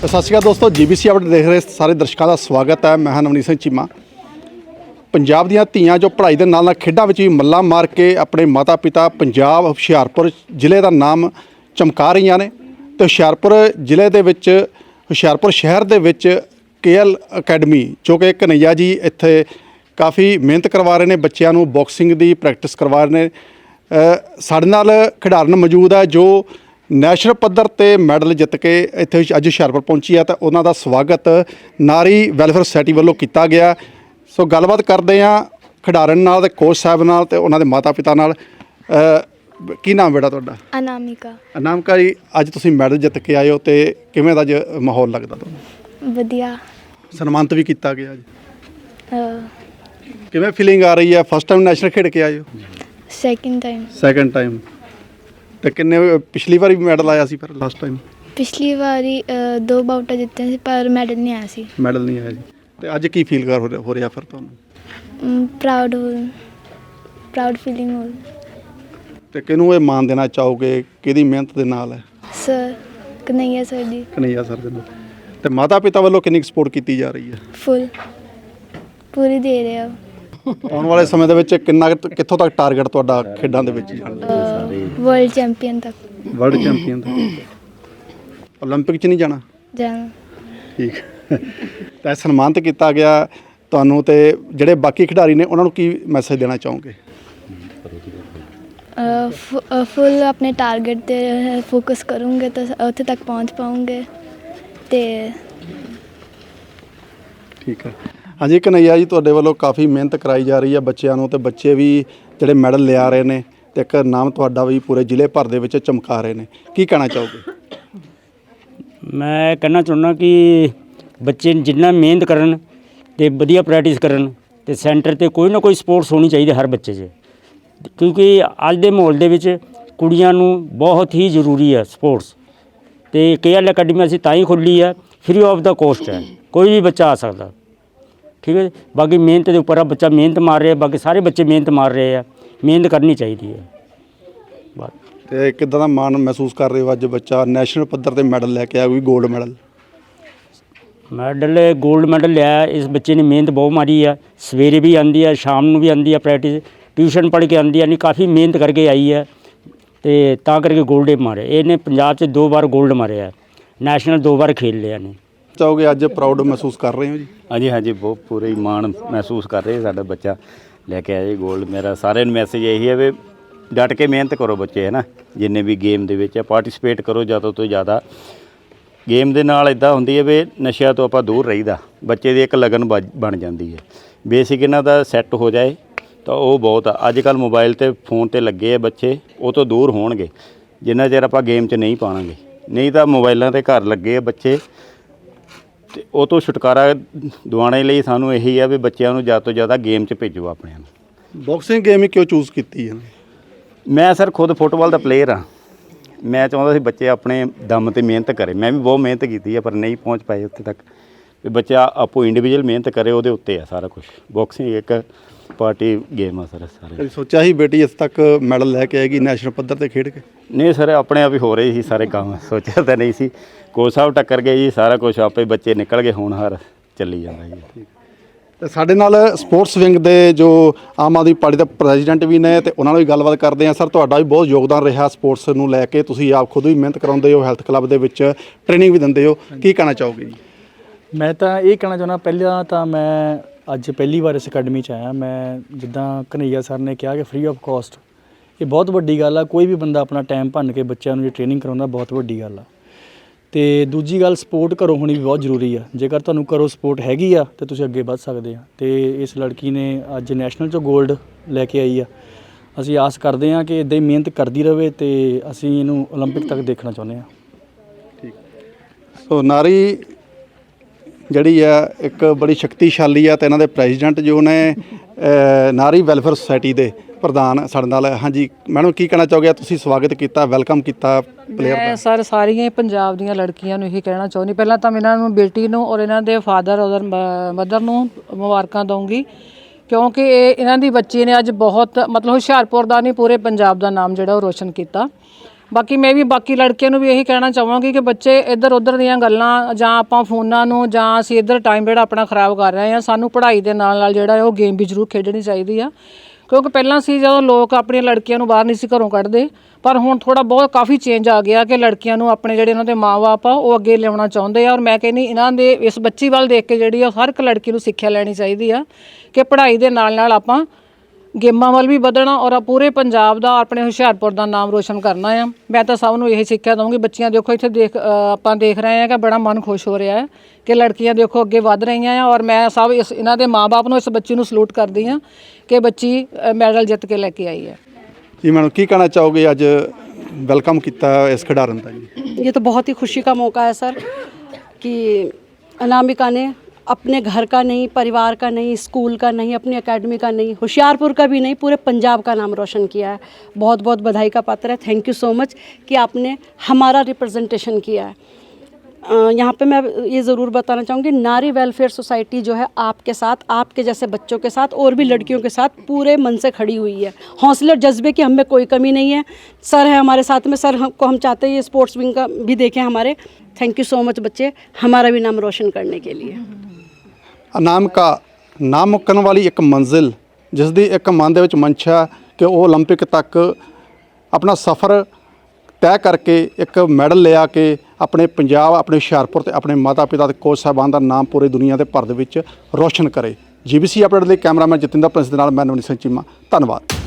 ਸਤਿ ਸ਼੍ਰੀ ਅਕਾਲ ਦੋਸਤੋ, GBC update ਦੇਖ ਰਹੇ ਸਾਰੇ ਦਰਸ਼ਕਾਂ ਦਾ ਸਵਾਗਤ ਹੈ। ਮੈਂ ਹਾਂ ਨਵਨੀਤ ਸਿੰਘ ਚੀਮਾ। ਪੰਜਾਬ ਦੀਆਂ ਧੀਆਂ ਜੋ ਪੜ੍ਹਾਈ ਦੇ ਨਾਲ ਨਾਲ ਖੇਡਾਂ ਵਿੱਚ ਵੀ ਮੱਲਾ ਮਾਰ ਕੇ ਆਪਣੇ ਮਾਤਾ-ਪਿਤਾ ਪੰਜਾਬ, ਹੁਸ਼ਿਆਰਪੁਰ ਜ਼ਿਲ੍ਹੇ ਦਾ ਨਾਮ ਚਮਕਾ ਰਹੀਆਂ ਨੇ ਤੇ ਹੁਸ਼ਿਆਰਪੁਰ ਜ਼ਿਲ੍ਹੇ ਦੇ ਵਿੱਚ, ਹੁਸ਼ਿਆਰਪੁਰ ਸ਼ਹਿਰ ਦੇ ਵਿੱਚ ਕੇਐਲ ਅਕੈਡਮੀ, ਜੋ ਕਿ ਕਨਈਆ ਜੀ ਇੱਥੇ ਕਾਫੀ ਮਿਹਨਤ ਕਰਵਾ ਰਹੇ ਨੇ, ਬੱਚਿਆਂ ਨੂੰ ਬਾਕਸਿੰਗ ਦੀ ਪ੍ਰੈਕਟਿਸ ਕਰਵਾ ਰਹੇ ਨੇ। ਸਾਡੇ ਨਾਲ ਖਿਡਾਰਨ ਮੌਜੂਦ ਹੈ, ਜੋ ਨੈਸ਼ਨਲ ਪੱਧਰ ਤੇ ਮੈਡਲ ਜਿੱਤ ਕੇ ਇੱਥੇ ਅੱਜ ਹੁਸ਼ਿਆਰਪੁਰ ਪਹੁੰਚੀ ਹੈ ਤਾਂ ਉਹਨਾਂ ਦਾ ਸਵਾਗਤ ਨਾਰੀ ਵੈਲਫੇਅਰ ਸੁਸਾਇਟੀ ਵੱਲੋਂ ਕੀਤਾ ਗਿਆ। ਸੋ ਗੱਲਬਾਤ ਕਰਦੇ ਹਾਂ ਖਿਡਾਰਨ ਨਾਲ ਤੇ ਕੋਚ ਸਾਹਿਬ ਨਾਲ ਤੇ ਉਹਨਾਂ ਦੇ ਮਾਤਾ-ਪਿਤਾ ਨਾਲ। ਅ, ਕੀ ਨਾਮ ਬੇਟਾ ਤੁਹਾਡਾ? ਅਨਾਮਿਕਾ। ਅਨਾਮਕਾ ਜੀ ਅੱਜ ਤੁਸੀਂ ਮੈਡਲ ਜਿੱਤ ਕੇ ਆਏ ਹੋ ਤੇ ਕਿਵੇਂ ਦਾ ਅੱਜ ਮਾਹੌਲ ਲੱਗਦਾ ਤੁਹਾਨੂੰ? ਵਧੀਆ। ਸਨਮਾਨਿਤ ਵੀ ਕੀਤਾ ਗਿਆ ਜੀ। uh, ਕਿਵੇਂ ਫੀਲਿੰਗ ਆ ਰਹੀ ਹੈ ਫਸਟ ਟਾਈਮ ਨੈਸ਼ਨਲ ਖੇਡ ਕੇ ਆਏ ਹੋ? ਸੈਕਿੰਡ ਟਾਈਮ ਸੈਕੰਡ ਟਾਈਮ ਤੇ ਕਿੰਨੇ ਪਿਛਲੀ ਵਾਰੀ ਵੀ ਮੈਡਲ ਆਇਆ ਸੀ ਪਰ ਲਾਸਟ ਟਾਈਮ ਪਿਛਲੀ ਵਾਰੀ ਅ, ਦੋ ਬਾਊਟਾਂ ਜਿੱਤੇ ਸੀ ਪਰ ਮੈਡਲ ਨਹੀਂ ਆਇਆ ਸੀ। ਮੈਡਲ ਨਹੀਂ ਆਇਆ ਜੀ। ਤੇ ਅੱਜ ਕੀ ਫੀਲ ਕਰ ਹੋ ਰਿਹਾ- ਹੋ ਫਿਰ ਤੁਹਾਨੂੰ? ਪ੍ਰਾਊਡ ਪ੍ਰਾਊਡ ਫੀਲਿੰਗ ਹੋ। ਤੇ ਕਿਹਨੂੰ ਇਹ ਮਾਨ ਦੇਣਾ ਚਾਹੋਗੇ? ਕਿਹਦੀ ਮਿਹਨਤ ਦੇ ਨਾਲ ਹੈ? ਸਰ ਕਨਈਆ ਸਰ ਦੀ। ਕਨਈਆ ਸਰ ਦੇ ਨਾਲ। ਤੇ ਮਾਤਾ ਪਿਤਾ ਵੱਲੋਂ ਕਿੰਨੀ ਸਪੋਰਟ ਕੀਤੀ ਜਾ ਰਹੀ ਹੈ? ਫੁੱਲ ਪੂਰੀ ਦੇ ਰਹੇ ਆ। ਆਉਣ ਵਾਲੇ ਸਮੇਂ ਦੇ ਵਿੱਚ ਕਿੰਨਾ ਕੁ- ਕਿੱਥੋਂ ਤੱਕ ਟਾਰਗੇਟ ਤੁਹਾਡਾ ਖੇਡਾਂ ਦੇ ਵਿੱਚ? ਜਾਣ ਵਰਲਡ ਚੈਂਪੀਅਨ ਤੱਕ ਵਰਲਡ ਚੈਂਪੀਅਨ ਦਾ 올림픽 'ਚ ਨਹੀਂ ਜਾਣਾ ਜਾਣਾ ਠੀਕ ਤਾਂ ਸਨਮਾਨਿਤ ਕੀਤਾ ਗਿਆ ਤੁਹਾਨੂੰ ਤੇ ਜਿਹੜੇ ਬਾਕੀ ਖਿਡਾਰੀ ਨੇ ਉਹਨਾਂ ਨੂੰ ਕੀ ਮੈਸੇਜ ਦੇਣਾ ਚਾਹੋਗੇ ਫੁੱਲ ਆਪਣੇ ਟਾਰਗੇਟ ਤੇ ਫੋਕਸ ਕਰੂੰਗੇ ਤਾਂ ਉੱਥੇ ਤੱਕ ਪਹੁੰਚ ਪਾਉਂਗੇ ਤੇ ਠੀਕ ਹੈ ਹਾਂਜੀ ਕਨਈਆ ਜੀ ਤੁਹਾਡੇ ਵੱਲੋਂ ਕਾਫੀ ਮਿਹਨਤ ਕਰਾਈ ਜਾ ਰਹੀ ਹੈ ਬੱਚਿਆਂ ਨੂੰ ਤੇ ਬੱਚੇ ਵੀ ਜਿਹੜੇ ਮੈਡਲ ਲਿਆ ਰਹੇ ਨੇ ਤੇ ਇੱਕ ਨਾਮ ਤੁਹਾਡਾ ਵੀ ਪੂਰੇ ਜ਼ਿਲ੍ਹੇ ਭਰ ਦੇ ਵਿੱਚ ਚਮਕਾ ਰਹੇ ਨੇ। ਕੀ ਕਹਿਣਾ ਚਾਹੋਗੇ? ਮੈਂ ਕਹਿਣਾ ਚਾਹੁੰਦਾ ਕਿ ਬੱਚੇ ਜਿੰਨਾ ਮਿਹਨਤ ਕਰਨ ਤੇ ਵਧੀਆ ਪ੍ਰੈਕਟਿਸ ਕਰਨ ਤੇ ਸੈਂਟਰ ਤੇ ਕੋਈ ਨਾ ਕੋਈ ਸਪੋਰਟਸ ਹੋਣੀ ਚਾਹੀਦੀ ਹਰ ਬੱਚੇ 'ਚ। ਕਿਉਂਕਿ ਅੱਜ ਦੇ ਮਾਹੌਲ ਦੇ ਵਿੱਚ ਕੁੜੀਆਂ ਨੂੰ ਬਹੁਤ ਹੀ ਜ਼ਰੂਰੀ ਹੈ ਸਪੋਰਟਸ ਤੇ ਕੇਐਲ ਅਕੈਡਮੀ ਅਸੀਂ ਤਾਂ ਹੀ ਖੋਲ੍ਹੀ ਹੈ ਫ੍ਰੀ ਆਫ ਦਾ ਕੋਸਟ ਹੈ ਕੋਈ ਵੀ ਬੱਚਾ ਆ ਸਕਦਾ। ਠੀਕ ਹੈ ਬਾਕੀ ਮਿਹਨਤ ਦੇ ਉੱਪਰ ਆ, ਬੱਚਾ ਮਿਹਨਤ ਮਾਰ ਰਿਹਾ, ਬਾਕੀ ਸਾਰੇ ਬੱਚੇ ਮਿਹਨਤ ਮਾਰ ਰਹੇ ਆ। ਮਿਹਨਤ ਕਰਨੀ ਚਾਹੀਦੀ ਹੈ। ਬਸ। ਤੇ ਕਿਦਾਂ ਦਾ ਮਾਣ ਮਹਿਸੂਸ ਕਰ ਰਹੇ ਹੋ ਅੱਜ ਬੱਚਾ? ਨੈਸ਼ਨਲ ਪੱਧਰ ਤੇ ਮੈਡਲ ਲੈ ਕੇ ਆ ਕੋਈ 골ਡ ਮੈਡਲ ਮੈਡਲ 골ਡ ਮੈਡਲ ਲਿਆ ਇਸ ਬੱਚੇ ਨੇ ਮਿਹਨਤ ਬਹੁਤ ਮਾਰੀ ਆ। ਸਵੇਰੇ ਵੀ ਆਂਦੀ ਆ ਸ਼ਾਮ ਨੂੰ ਵੀ ਆਂਦੀ ਆ ਪ੍ਰੈਕਟਿਸ ਟਿਊਸ਼ਨ ਪੜ੍ਹ ਕੇ ਆਂਦੀ ਆ ਨਹੀਂ ਕਾਫੀ ਮਿਹਨਤ ਕਰਕੇ ਆਈ ਆ। ਤੇ ਤਾਂ ਕਰਕੇ 골ਡ ਮਾਰੇ। ਇਹਨੇ ਪੰਜਾਬ 'ਚ ਦੋ ਵਾਰ 골ਡ ਮਾਰਿਆ। ਨੈਸ਼ਨਲ ਦੋ ਵਾਰ ਖੇਡ ਲਿਆ ਨੇ ਚਾਹੋਗੇ ਅੱਜ ਪ੍ਰਾਊਡ ਮਹਿਸੂਸ ਕਰ ਰਹੇ ਹੋ ਜੀ? ਹਾਂਜੀ ਹਾਂਜੀ ਬਹੁਤ ਪੂਰੇ ਮਾਣ ਮਹਿਸੂਸ ਕਰ ਰਹੇ ਸਾਡਾ ਬੱਚਾ। ਲੈ ਕੇ ਆਇਆ ਜੀ 골ਡ ਮੇਰਾ ਸਾਰਿਆਂ ਨੂੰ ਮੈਸੇਜ ਇਹੀ ਹੈ ਵੀ ਡਟ ਕੇ ਮਿਹਨਤ ਕਰੋ ਬੱਚੇ ਹੈ ਨਾ ਜਿੰਨੇ ਵੀ ਗੇਮ ਦੇ ਵਿੱਚ ਪਾਰਟਿਸਿਪੇਟ ਕਰੋ ਜ਼ਿਆਦਾ ਤੋਂ ਜ਼ਿਆਦਾ। ਗੇਮ ਦੇ ਨਾਲ ਇਦਾਂ ਹੁੰਦੀ ਹੈ ਵੀ ਨਸ਼ਿਆਂ ਤੋਂ ਆਪਾਂ ਦੂਰ ਰਹੀਦਾ। ਬੱਚੇ ਦੀ ਇੱਕ ਲਗਨ ਬਜ- ਬਣ ਜਾਂਦੀ ਹੈ। ਬੇਸਿਕ ਇਹਨਾਂ ਦਾ ਸੈੱਟ ਹੋ ਜਾਏ, ਤਾਂ ਉਹ ਬਹੁਤ ਆ। ਅੱਜ ਕੱਲ ਮੋਬਾਈਲ ਤੇ ਫੋਨ ਤੇ ਲੱਗੇ ਆ ਬੱਚੇ, ਉਹ ਤੋਂ ਦੂਰ ਹੋਣਗੇ। ਜਿੰਨਾ ਚਿਰ ਆਪਾਂ ਗੇਮ 'ਚ ਨਹੀਂ ਪਾਵਾਂਗੇ। ਨਹੀਂ ਤਾਂ ਮੋਬਾਈਲਾਂ ਤੇ ਘਰ ਲੱਗੇ ਆ ਬੱਚੇ। ਤੇ ਉਹ ਤੋਂ ਛੁਟਕਾਰਾ ਦਿਵਾਉਣ ਲਈ ਸਾਨੂੰ ਇਹੀ ਆ ਵੀ ਬੱਚਿਆਂ ਨੂੰ ਜ਼ਿਆਦਾ ਤੋਂ ਜ਼ਿਆਦਾ ਗੇਮ 'ਚ ਭੇਜੋ ਆਪਣਿਆਂ ਨੂੰ। ਬਾਕਸਿੰਗ ਗੇਮ ਹੀ ਕਿਉਂ ਚੂਜ਼ ਕੀਤੀ ਹੈ ਮੈਂ ਸਰ ਖੁਦ ਫੁੱਟਬਾਲ ਦਾ ਪਲੇਅਰ ਆ। ਮੈਂ ਚਾਹੁੰਦਾ ਸੀ ਬੱਚੇ ਆਪਣੇ ਦਮ ਤੇ ਮਿਹਨਤ ਕਰੇ। ਮੈਂ ਵੀ ਬਹੁਤ ਮਿਹਨਤ ਕੀਤੀ ਆ ਪਰ ਨਹੀਂ ਪਹੁੰਚ ਪਾਏ ਉੱਥੇ ਤੱਕ। ਵੀ ਬੱਚਾ ਆਪੋ ਇੰਡੀਵਿਜੂਅਲ ਮਿਹਨਤ ਕਰੇ ਉਹਦੇ ਉੱਤੇ ਆ ਸਾਰਾ ਕੁਝ ਬਾਕਸਿੰਗ ਇੱਕ ਪਾਰਟੀ ਗੇਮ ਆ ਸਰ ਸਾਰੇ। ਕਦੀ ਸੋਚਿਆ ਸੀ ਬੇਟੀ ਇਸ ਤੱਕ ਮੈਡਲ ਲੈ ਕੇ ਆਏਗੀ ਨੈਸ਼ਨਲ ਪੱਧਰ ਤੇ ਖੇਡ ਕੇ? ਨਹੀਂ ਸਰ ਆਪਣੇ ਆਪ ਹੀ ਹੋ ਰਹੇ ਸੀ ਸਾਰੇ ਕੰਮ ਸੋਚਿਆ ਤਾਂ ਨਹੀਂ ਸੀ। ਕੋਚ ਸਾਹਿਬ ਟੱਕਰ ਗਏ ਜੀ ਸਾਰਾ ਕੁਝ ਆਪੇ ਬੱਚੇ ਨਿਕਲ ਗਏ ਹੋਣਹਾਰ ਚੱਲੀ ਜਾਂਦਾ ਜੀ। ਤੇ ਸਾਡੇ ਨਾਲ ਸਪੋਰਟਸ ਵਿੰਗ ਦੇ ਜੋ ਆਮ ਆਦਮੀ ਪਾਰਟੀ ਦੇ ਪ੍ਰੈਜ਼ੀਡੈਂਟ ਵੀ ਨੇ ਤੇ ਉਹਨਾਂ ਨਾਲ ਵੀ ਗੱਲਬਾਤ ਕਰਦੇ ਹਾਂ। ਸਰ ਤੁਹਾਡਾ ਵੀ ਬਹੁਤ ਯੋਗਦਾਨ ਰਿਹਾ ਸਪੋਰਟਸ ਨੂੰ ਲੈ ਕੇ। ਤੁਸੀਂ ਆਪ ਖੁਦ ਵੀ ਮਿਹਨਤ ਕਰਾਉਂਦੇ ਹੋ ਹੈਲਥ ਕਲੱਬ ਦੇ ਵਿੱਚ ਟ੍ਰੇਨਿੰਗ ਵੀ ਦਿੰਦੇ ਹੋ। ਕੀ ਕਹਿਣਾ ਚਾਹੋਗੇ ਜੀ? ਮੈਂ ਤਾਂ ਇਹ ਕਹਿਣਾ ਚਾਹੁੰਦਾ, ਪਹਿਲਾਂ ਤਾਂ ਮੈਂ ਅੱਜ ਪਹਿਲੀ ਵਾਰ ਇਸ ਅਕੈਡਮੀ 'ਚ ਆਇਆ। ਮੈਂ ਜਿੱਦਾਂ ਕਨਈਆ ਸਰ ਨੇ ਕਿਹਾ ਕਿ ਫ੍ਰੀ ਆਫ ਕਾਸਟ ਇਹ ਬਹੁਤ ਵੱਡੀ ਗੱਲ ਆ। ਕੋਈ ਵੀ ਬੰਦਾ ਆਪਣਾ ਟਾਈਮ ਭੰਨ ਕੇ ਬੱਚਿਆਂ ਨੂੰ ਜੇ ਟ੍ਰੇਨਿੰਗ ਕਰਾਉਂਦਾ, ਬਹੁਤ ਵੱਡੀ ਗੱਲ ਆ। ਤੇ ਦੂਜੀ ਗੱਲ ਸਪੋਰਟ ਕਰੋ ਹੋਣੀ ਵੀ ਬਹੁਤ ਜ਼ਰੂਰੀ ਆ। ਜੇਕਰ ਤੁਹਾਨੂੰ ਕਰੋ ਸਪੋਰਟ ਹੈਗੀ ਆ, ਤੇ ਤੁਸੀਂ ਅੱਗੇ ਵੱਧ ਸਕਦੇ ਆ। ਤੇ ਇਸ ਲੜਕੀ ਨੇ ਅੱਜ ਨੈਸ਼ਨਲ 'ਚੋਂ 골ਡ ਲੈ ਕੇ ਆਈ ਆ। ਅਸੀਂ ਆਸ ਕਰਦੇ ਆ ਕਿ ਇਦਾਂ ਹੀ ਮਿਹਨਤ ਕਰਦੀ ਰਹੇ ਤੇ ਅਸੀਂ ਇਹਨੂੰ 올림픽 ਤੱਕ ਦੇਖਣਾ ਚਾਹੁੰਦੇ ਆ। ਠੀਕ। ਸੋ ਨਾਰੀ ਜਿਹੜੀ ਆ ਇੱਕ ਬੜੀ ਸ਼ਕਤੀਸ਼ਾਲੀ ਆ ਤੇ ਇਹਨਾਂ ਦੇ ਪ੍ਰੈਜ਼ੀਡੈਂਟ ਜੋ ਨੇ ਨਾਰੀ ਵੈਲਫੇਅਰ ਸੁਸਾਇਟੀ ਦੇ ਪ੍ਰਧਾਨ ਸਾਡੇ ਨਾਲ ਹਾਂਜੀ, ਮੈਡਮ, ਕੀ ਕਹਿਣਾ ਚਾਹੋਗੇ? ਤੁਸੀਂ ਸਵਾਗਤ ਕੀਤਾ, ਵੈਲਕਮ ਕੀਤਾ ਪਲੇਅਰ ਮੈਂ ਦਾ ਸਰ, ਸਾਰੀਆਂ ਹੀ ਪੰਜਾਬ ਦੀਆਂ ਲੜਕੀਆਂ ਨੂੰ ਇਹੀ ਕਹਿਣਾ ਚਾਹੁੰਦੀ। ਪਹਿਲਾਂ ਤਾਂ ਮੈਂ ਇਹਨਾਂ ਨੂੰ, ਬੇਟੀ ਨੂੰ ਔਰ ਇਹਨਾਂ ਦੇ ਫਾਦਰ ਔਰ ਮਦਰ ਨੂੰ ਮੁਬਾਰਕਾਂ ਦਊਂਗੀ, ਕਿਉਂਕਿ ਇਹ ਇਹਨਾਂ ਦੀ ਬੱਚੀ ਨੇ ਅੱਜ ਬਹੁਤ, ਮਤਲਬ ਹੁਸ਼ਿਆਰਪੁਰ ਦਾ ਨਹੀਂ, ਪੂਰੇ ਪੰਜਾਬ ਦਾ ਨਾਮ ਜਿਹੜਾ ਉਹ ਰੋਸ਼ਨ ਕੀਤਾ। ਬਾਕੀ ਮੈਂ ਵੀ, ਬਾਕੀ ਲੜਕੀਆਂ ਨੂੰ ਵੀ ਇਹੀ ਕਹਿਣਾ ਚਾਹਾਂਗੀ ਕਿ ਬੱਚੇ ਇੱਧਰ ਉੱਧਰ ਦੀਆਂ ਗੱਲਾਂ ਜਾਂ ਆਪਾਂ ਫੋਨਾਂ ਨੂੰ ਜਾਂ ਅਸੀਂ ਇੱਧਰ ਟਾਈਮ ਜਿਹੜਾ ਆਪਣਾ ਖਰਾਬ ਕਰ ਰਹੇ ਹਾਂ, ਸਾਨੂੰ ਪੜ੍ਹਾਈ ਦੇ ਨਾਲ ਨਾਲ ਜਿਹੜਾ ਉਹ ਗੇਮ ਵੀ ਜ਼ਰੂਰ ਖੇਡਣੀ ਚਾਹੀਦੀ ਆ। ਕਿਉਂਕਿ ਪਹਿਲਾਂ ਸੀ ਜਦੋਂ ਲੋਕ ਆਪਣੀਆਂ ਲੜਕੀਆਂ ਨੂੰ ਬਾਹਰ ਨਹੀਂ ਸੀ ਘਰੋਂ ਕੱਢਦੇ, ਪਰ ਹੁਣ ਥੋੜਾ ਬਹੁਤ ਕਾਫੀ ਚੇਂਜ ਆ ਗਿਆ ਕਿ ਲੜਕੀਆਂ ਨੂੰ ਆਪਣੇ ਜਿਹੜੇ ਉਹਨਾਂ ਦੇ ਮਾਪੇ ਆ, ਉਹ ਅੱਗੇ ਲਿਆਉਣਾ ਚਾਹੁੰਦੇ ਆ। ਔਰ ਮੈਂ ਕਹਿੰਨੀ ਇਹਨਾਂ ਦੇ, ਇਸ ਬੱਚੀ ਵੱਲ ਦੇਖ ਕੇ ਜਿਹੜੀ ਆ, ਹਰ ਇੱਕ ਲੜਕੀ ਨੂੰ ਸਿੱਖਿਆ ਲੈਣੀ ਚਾਹੀਦੀ ਆ ਕਿ ਪੜ੍ਹਾਈ ਦੇ ਨਾਲ ਨਾਲ ਆਪਾਂ ਗੇਮਾਂ ਵੱਲ ਵੀ ਵਧਣਾ ਔਰ ਆ ਪੂਰੇ ਪੰਜਾਬ ਦਾ ਆਪਣੇ ਹੁਸ਼ਿਆਰਪੁਰ ਦਾ ਨਾਮ ਰੋਸ਼ਨ ਕਰਨਾ ਆ। ਮੈਂ ਤਾਂ ਸਭ ਨੂੰ ਇਹ ਸਿੱਖਿਆ ਦਵਾਂਗੀ ਬੱਚੀਆਂ ਦੇਖੋ ਇੱਥੇ ਦੇਖ ਆਪਾਂ ਦੇਖ ਰਹੇ ਹਾਂ ਕਿ ਬੜਾ ਮਨ ਖੁਸ਼ ਹੋ ਰਿਹਾ ਹੈ ਕਿ ਲੜਕੀਆਂ ਦੇਖੋ ਅੱਗੇ ਵਧ ਰਹੀਆਂ ਆ ਔਰ ਮੈਂ ਸਭ ਇਸ ਇਹਨਾਂ ਦੇ ਮਾਪੇ ਨੂੰ ਇਸ ਬੱਚੀ ਨੂੰ ਸਲੂਟ ਕਰਦੀ ਹਾਂ ਕਿ ਬੱਚੀ ਮੈਡਲ ਜਿੱਤ ਕੇ ਲੈ ਕੇ ਆਈ ਹੈ। ਜੀ ਮੈਨੂੰ ਕੀ ਕਹਿਣਾ ਚਾਹੋਗੇ ਅੱਜ ਵੈਲਕਮ ਕੀਤਾ ਇਸ ਖਿਡਾਰਨ ਦਾ ਜੀ? ਇਹ ਤਾਂ ਬਹੁਤ ਹੀ ਖੁਸ਼ੀ ਦਾ ਮੌਕਾ ਹੈ ਸਰ ਕਿ ਅਨਾਮਿਕਾ ਨੇ अपने घर का नहीं, परिवार का नहीं, स्कूल का नहीं, अपनी एकेडमी का नहीं, होशियारपुर का भी नहीं, पूरे पंजाब का नाम रोशन किया है। बहुत बहुत बधाई का पात्र है। थैंक यू सो मच कि आपने हमारा रिप्रेजेंटेशन किया है। यहाँ पे मैं ये ज़रूर बताना चाहूँगी नारी वेलफेयर सोसाइटी जो है आपके साथ आपके जैसे बच्चों के साथ और भी लड़कियों के साथ पूरे मन से खड़ी हुई है हौसले और जज्बे की हमें कोई कमी नहीं है सर है हमारे साथ में सर हमको हम चाहते हैं ये स्पोर्ट्स विंग का भी देखें हमारे थैंक यू सो मच बच्चे हमारा भी नाम रोशन करने के लिए ਅਨਾਮਕਾ ਨਾ ਮੁੱਕਣ ਵਾਲੀ ਇੱਕ ਮੰਜ਼ਿਲ ਜਿਸ ਦੀ ਇੱਕ ਮਨ ਦੇ ਵਿੱਚ ਮਨਸ਼ਾ ਕਿ ਉਹ 올림픽 ਤੱਕ ਆਪਣਾ ਸਫ਼ਰ ਤੈਅ ਕਰਕੇ ਇੱਕ ਮੈਡਲ ਲਿਆ ਕੇ ਆਪਣੇ ਪੰਜਾਬ, ਆਪਣੇ ਹੁਸ਼ਿਆਰਪੁਰ ਤੇ ਆਪਣੇ ਮਾਤਾ ਪਿਤਾ ਤੇ ਕੋਚ ਸਾਹਿਬਾਨ ਦਾ ਨਾਮ ਪੂਰੀ ਦੁਨੀਆ ਦੇ ਭਰ ਦੇ ਵਿੱਚ ਰੋਸ਼ਨ ਕਰੇ। ਜੀਬੀਸੀ ਅਪਡੇਟ ਲਈ ਕੈਮਰਾਮੈਨ ਜਤਿੰਦਰ ਪ੍ਰਿੰਸ ਦੇ ਨਾਲ ਮੈਂ ਨਵਨੀਤ ਸਿੰਘ ਚੀਮਾ। ਧੰਨਵਾਦ।